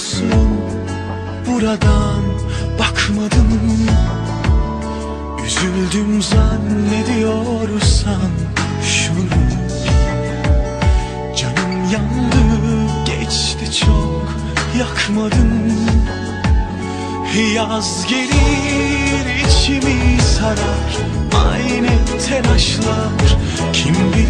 olsun. Buradan bakmadım. Üzüldüm zannediyorsan şunu. Canım yandı geçti çok yakmadım. Yaz gelir içimi sarar Aynı telaşlar. Kim bilir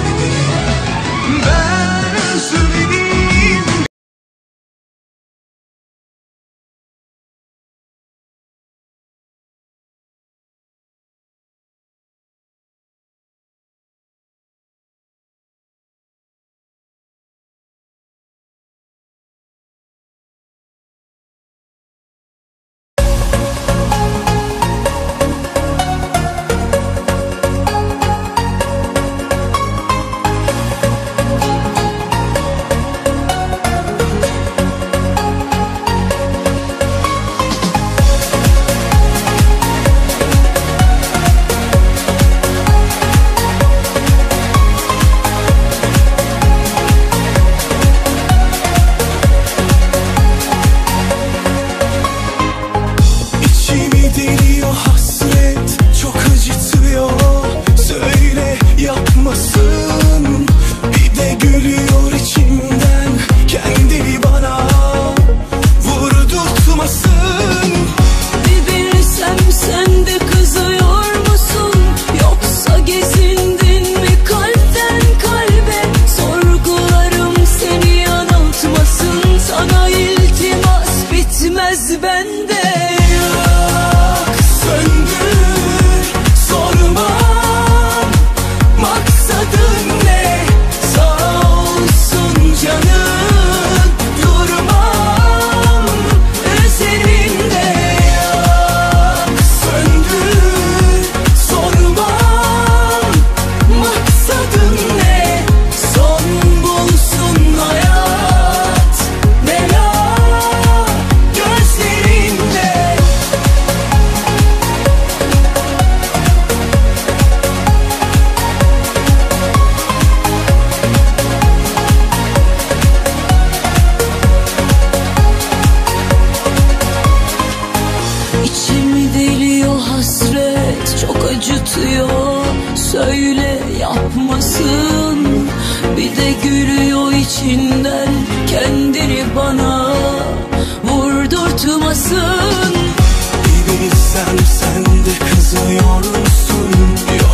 yapmasın. Bir de gülüyor içinden kendini bana vurdurtmasın. Bir bilsem sen de kızıyor musun diyor